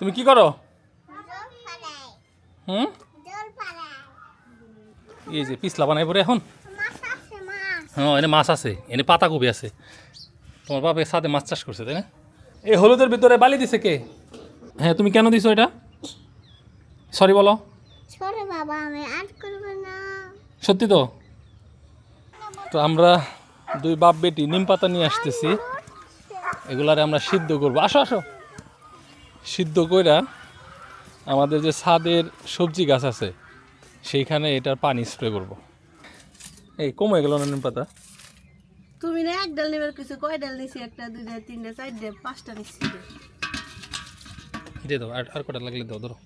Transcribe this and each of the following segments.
তুমি কি করো? হুম? এই যে পিছলা বানাই পরে এখন। হ্যাঁ এনে মাছ আছে এনে পাতাকপি আছে। তোমার বাপে সাথে মাছ চাষ করছে তাই না? এই হলুদের ভিতরে বালি দিছে কে? হ্যাঁ তুমি কেন দিছো এটা? সরি বলো। ছোট বাবা আমি আর করব না। সত্যি তো? তো আমরা দুই বাপ বেটি নিম পাতা নিয়ে আসতেছি। এগুলারে আমরা সিদ্ধ করব। আসো আসো। সিদ্ধ কইরা আমাদের যে ছাদের সবজি গাছ আছে সেইখানে এটার পানি স্প্রে করব। এই কমে গেল না নিম পাতা? তুমি না এক ডাল নেবার কিছু কয় ডাল নিছি? একটা দুইটা তিনটা চারটে পাঁচটা নিচ্ছি দিয়ে দাও আর আর কটা লাগলে দাও ধরো।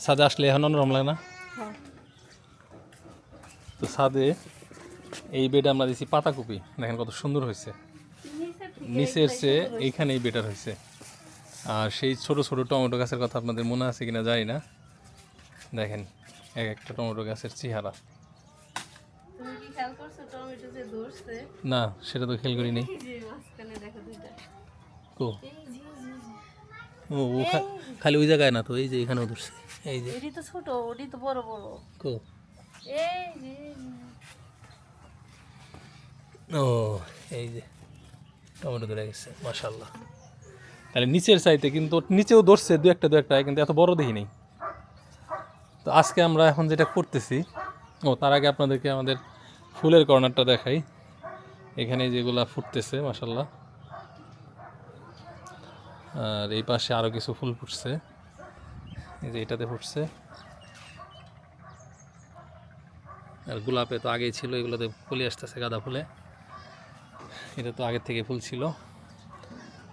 ছাদে আসলে এখন অন্যরকম লাগে না? হ্যাঁ। তো ছাদে এই বেড আমরা দিছি পাতাকপি। দেখেন কত সুন্দর হয়েছে। নিচের চেয়ে এইখানেই বেটার হয়েছে। আর সেই ছোট ছোট টমেটো গাছের কথা আপনাদের মনে আছে কিনা জানি না। দেখেন এক একটা টমেটো গাছের চেহারা। না সেটা তো খেয়াল করিনি। এই যে মাঝখানে দেখো দুইটা। কো? এই যে, এই যে, এই যে। ও ও খালি ওই জায়গায় না তো? এই যে এখানেও ধরছে। এই যে। এটি তো ছোট ওটি তো বড় বড়। কো? এই যে। ও এই যে। টমেটো ধরে গেছে মাশাল্লাহ তাহলে নিচের চাইতে কিন্তু নিচেও ধরছে দু একটা দু একটা, কিন্তু এত বড় দেখি নেই। তো আজকে আমরা এখন যেটা করতেছি, ও, তার আগে আপনাদেরকে আমাদের ফুলের কর্নারটা দেখাই। এখানে যেগুলা ফুটতেছে মাশাল্লাহ আর এই পাশে আরও কিছু ফুল ফুটছে। এই যে এটাতে ফুটছে। আর গোলাপে তো আগেই ছিল, এগুলোতে ফুলে আসতেছে গাঁদা ফুলে। এটা তো আগের থেকে ফুল ছিল।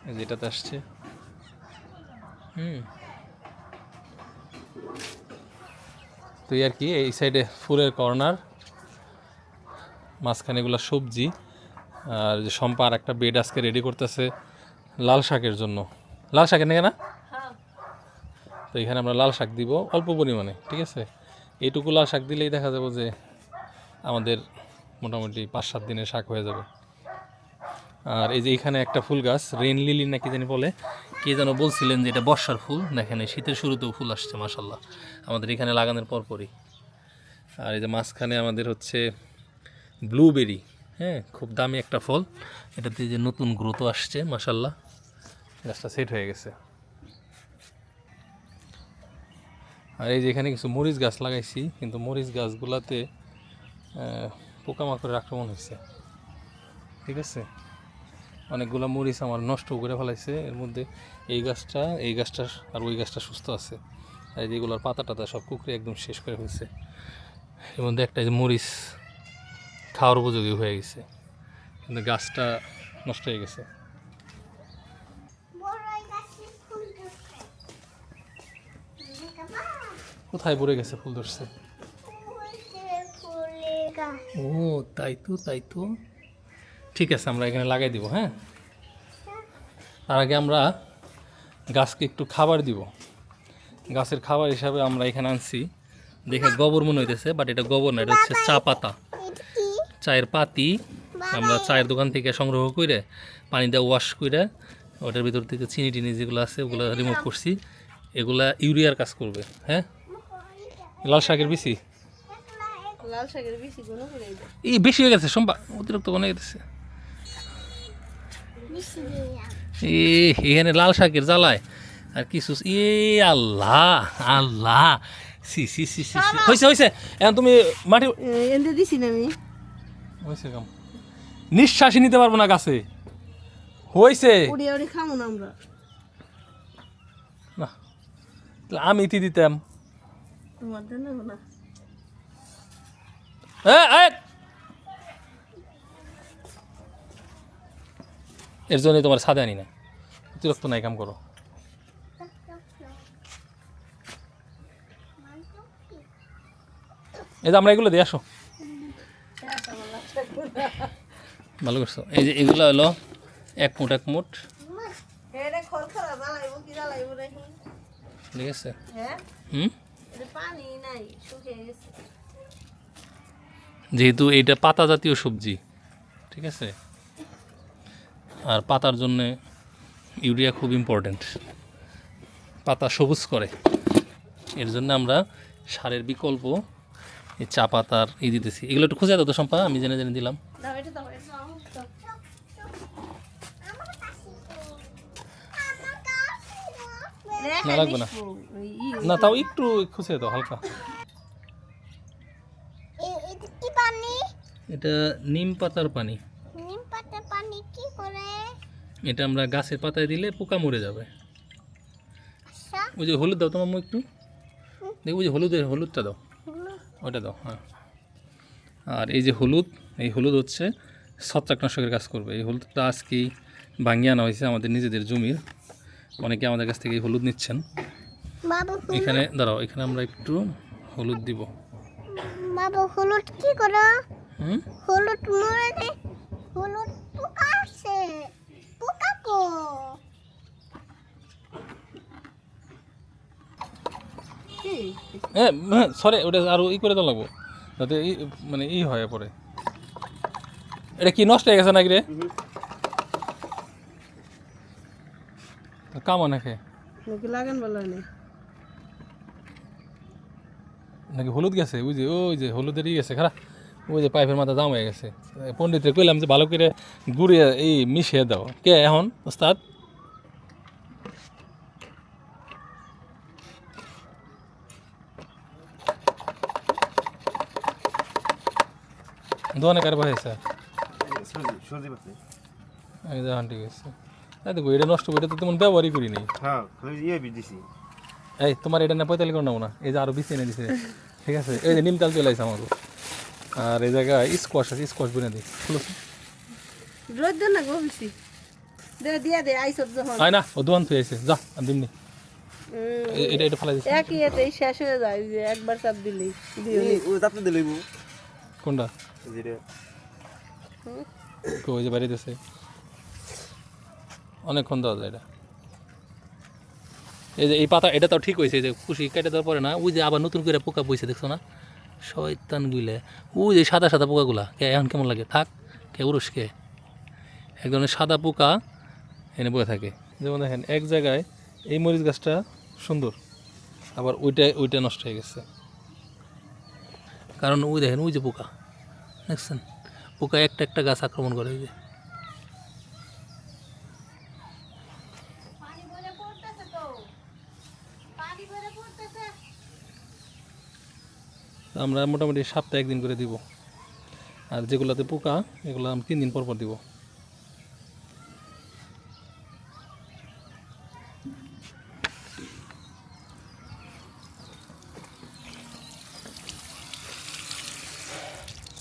এই যে এটাতে আসছে। হুম। তো আর কি এই সাইডে ফুলের কর্নার মাঝখানে এগুলো সবজি আর যে সম্পা আর একটা বেড আজকে রেডি করতেছে লাল শাকের জন্য। লাল শাকের নাকি না হ্যাঁ। তো এখানে আমরা লাল শাক দিব অল্প পরিমাণে ঠিক আছে? এইটুকু লাল শাক দিলেই দেখা যাবে যে আমাদের মোটামুটি পাঁচ সাত দিনের শাক হয়ে যাবে। আর এই যে এখানে একটা ফুল গাছ, রেন লিলি নাকি জানি বলে, কে যেন বলছিলেন যে এটা বর্ষার ফুল। দেখেন শীতের শুরুতেও ফুল আসছে মাসাল্লাহ আমাদের এখানে লাগানোর পরপরই। আর এই যে মাঝখানে আমাদের হচ্ছে ব্লুবেরি হ্যাঁ খুব দামি একটা ফল। এটাতে যে নতুন গ্রোথও আসছে মাসাল্লাহ গাছটা সেট হয়ে গেছে। আর এই যে এখানে কিছু মরিচ গাছ লাগাইছি, কিন্তু মরিচ গাছগুলাতে পোকামাকড়ের আক্রমণ হয়েছে। ঠিক আছে? অনেকগুলো মরিচ আমার নষ্ট করে ফেলাইছে। এর মধ্যে এই গাছটা এই গাছটা আর ওই গাছটা সুস্থ আছে। আর এই যেগুলোর পাতা টাতা সব কুকরে একদম শেষ করে ফেলছে। এর মধ্যে একটা যে মরিচ খাওয়ার উপযোগী হয়ে গেছে। কিন্তু গাছটা নষ্ট হয়ে গেছে। কোথায় পড়ে গেছে ফুল ধরছে? ও তাই তো তাই তো। ঠিক আছে আমরা এখানে লাগাই দিব হ্যাঁ? তার আগে আমরা গাছকে একটু খাবার দিব। গাছের খাবার হিসাবে আমরা এখানে আনছি। দেখে গোবর মনে হইতেছে বাট এটা গোবর না এটা হচ্ছে চা পাতা। চায়ের পাতি। আমরা চায়ের দোকান থেকে সংগ্রহ করে পানি দিয়ে ওয়াশ করে ওটার ভিতর থেকে চিনি টিনি যেগুলো আছে ওগুলো রিমুভ করছি। এগুলা ইউরিয়ার কাজ করবে হ্যাঁ? লাল শাকের বেশি লাল শাকের করে এই বেশি হয়ে গেছে সম্পা অতিরিক্ত অনেক গেছে। এ এখানে লাল শাকের জ্বালায়। আর কিছু এ আল্লাহ আল্লাহ। সি সি সি সি। হয়েছে হয়েছে এখন তুমি মাটি এনে দিছি না আমি। হয়েছে কাম। নিঃশ্বাসই নিতে পারব না গাছে। হয়েছে খামো না আমরা। না। আমি ইতি দিতাম। তোমার জন্য না। এর জন্যই তোমার সাদে আনি না অতিরিক্ত নাই কাম করো। এই যে আমরা এগুলো দিয়ে আসো। ভালো করছ। এই যে এগুলো হলো এক মুঠ এক মুঠ। ঠিক আছে। হুম? যেহেতু এটা পাতা জাতীয় সবজি ঠিক আছে? আর পাতার জন্যে ইউরিয়া খুব ইম্পর্ট্যান্ট পাতা সবুজ করে। এর জন্য আমরা সারের বিকল্প এই চা পাতার ই দিতেছি। এগুলো একটু খুঁজে দাও তো সম্পা আমি জেনে জেনে দিলাম। না, লাগবে না। না তাও একটু খুঁজে দাও হালকা। এটা কি পানি? এটা নিম পাতার পানি। পানি কি করে? এটা আমরা গাছের পাতায় দিলে পোকা মরে যাবে। আচ্ছা। ওই যে হলুদ দাও তোমার একটু। দেখো যে হলুদের হলুদটা দাও। ওটা দাও হ্যাঁ। আর এই যে হলুদ এই হলুদ হচ্ছে ছত্রাকনাশকের কাজ করবে। এই হলুদটা আজকেই ভাঙিয়ে আনা হয়েছে আমাদের নিজেদের জমির। অনেকে আমাদের কাছ থেকে এই হলুদ নিচ্ছেন। এখানে দাঁড়াও এখানে আমরা একটু হলুদ দিব। বাবু হলুদ কি করে? হলুদ মরে হলুদ? হ্যাঁ হ্যাঁ সরি ওটা আরও ই করে দেওয়া লাগবো। যাতে ই মানে ই হয় পরে এটা কি নষ্ট হয়ে গেছে নাকি রে? কামা নাকি? নাকি লাগান বলো নাকি হলুদ গেছে? ওই যে ওই যে হলুদেরই গেছে খারাপ ওই যে পাইপের মাথা দাম হয়ে গেছে। পণ্ডিতরে কইলাম যে ভালো করে গুড়িয়ে এই মিশিয়ে দাও। কে এখন? ওস্তাদ? দোকানে কার এই যে ঠিক আছে। এই দেখো এটা নষ্ট করে তো তেমন ব্যবহারই করি নাই। হ্যাঁ ইয়ে দিছি। এই তোমার এটা না পঁয়তাল্লিশ করে নেব না এই যে আরও বেশি এনে দিছে। ঠিক আছে এই যে নিমতাল চলে আসছে আমার আর এই জায়গায় স্কোয়াশ আছে স্কোয়াশ বনে দিই খুলো রোদ দেন না গো বেশি। দে দিয়া দে আইসব যখন। আয় না ও দোকান থুয়ে আছে যা আমি দিমনি এটা এটা ফেলাই দিচ্ছি একই এতেই শেষ হয়ে যায় যে একবার চাপ দিলেই। দিও নি। ও তাপতে দিলইব কোনটা? যেটা কো ওই যে বাড়ি দিছে অনেকক্ষণ দেওয়া যায় এটা। এই যে এই পাতা এটা তাও ঠিক হয়েছে যে খুশি কেটে দেওয়ার পরে না ওই যে আবার নতুন করে পোকা বইছে দেখছ না? শয়তান গুলে ওই যে সাদা সাদা পোকাগুলা, কে এখন কেমন লাগে? থাক, কে উরুস কে? এক ধরনের সাদা পোকা এনে বয়ে থাকে। যেমন দেখেন, এক জায়গায় এই মরিচ গাছটা সুন্দর, আবার ওইটা ওইটা নষ্ট হয়ে গেছে। কারণ ওই দেখেন, ওই যে পোকা। দেখছেন? পোকা একটা একটা গাছ আক্রমণ করে ওই যে তো আমরা মোটামুটি সপ্তাহে একদিন করে দিব। আর যেগুলোতে পোকা, এগুলো আমি তিন দিন পর পর দিব।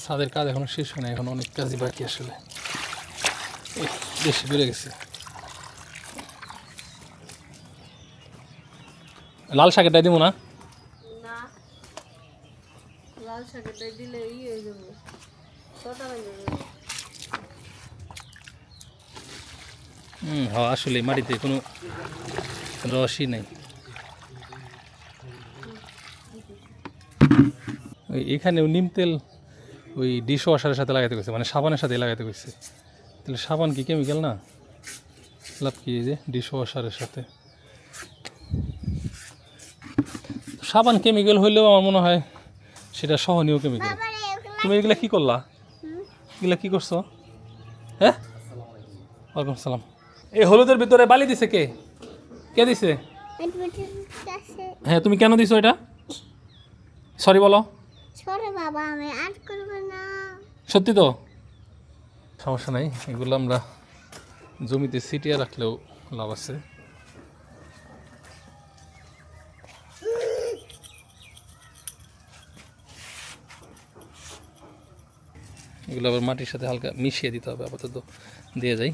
ছাদের কাজ এখনও শেষ হয় না, এখন অনেক কাজই বাকি আসলে। বেশি বেড়ে গেছে। লাল শাকেরটাই দিব না লাল দিলে ই হয়ে ছটা হয়ে যাবে হুম হ্যাঁ আসলে মাটিতে কোনো রসই নেই। ওই এখানেও নিম তেল ওই ডিশ ওয়াশারের সাথে লাগাইতে গেছে মানে সাবানের সাথে লাগাইতে গেছে তাহলে সাবান কি কেমিক্যাল না? লাভ কি যে ডিশ ওয়াশারের সাথে? সাবান কেমিক্যাল হইলেও আমার মনে হয় সেটা সহনীয় কেমিক্যাল। তুমি এগুলা কি? করলা? এগুলা কি করছ? হ্যাঁ? ওয়ালাইকুম সালাম। এই হলুদের ভিতরে বালি দিছে কে? কে দিছে? হ্যাঁ তুমি কেন দিছো এটা? সরি বলো। বাবা আমি আর করব না। সত্যি তো? সমস্যা নাই এগুলো আমরা জমিতে ছিটিয়ে রাখলেও লাভ আছে। এগুলো আবার মাটির সাথে হালকা মিশিয়ে দিতে হবে, আপাতত দিয়ে যাই।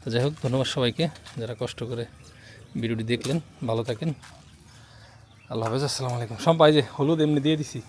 তো যাই হোক, ধন্যবাদ সবাইকে যারা কষ্ট করে ভিডিওটি দেখলেন, ভালো থাকেন। আল্লাহ হাফেজ, আসসালামু আলাইকুম। সম্পাই যে হলুদ এমনি দিয়ে দিছি।